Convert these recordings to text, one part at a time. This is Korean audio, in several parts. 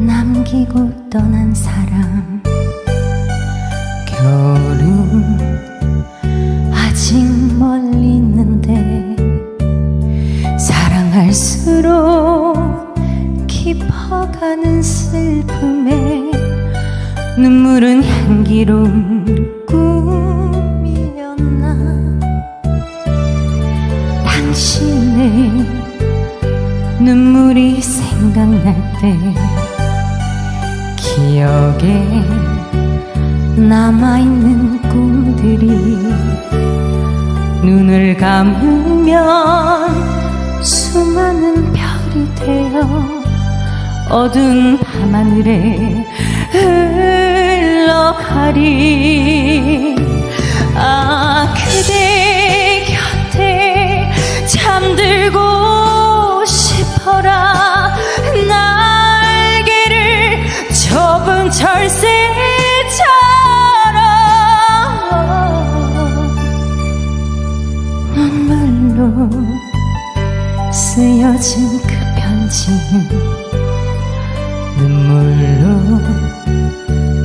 남기고 떠난 사람. 겨울은 아직 멀리 있는데 사랑할수록 깊어가는 슬픔에 눈물은 향기로운 꿈이었나? 당신의 눈물이 생각날 때 기억에 남아있는 꿈들이 눈을 감으면 수많은 별이 되어 어두운 밤하늘에 흘러가리 철새처럼 눈물로 쓰여진 그 편지는 눈물로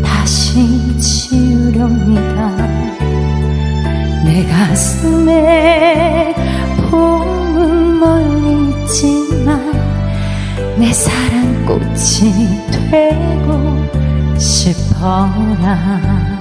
다시 지우렵니다. 내 가슴에 봄은 멀리 있지만 내 사랑 꽃이 되고 싶어라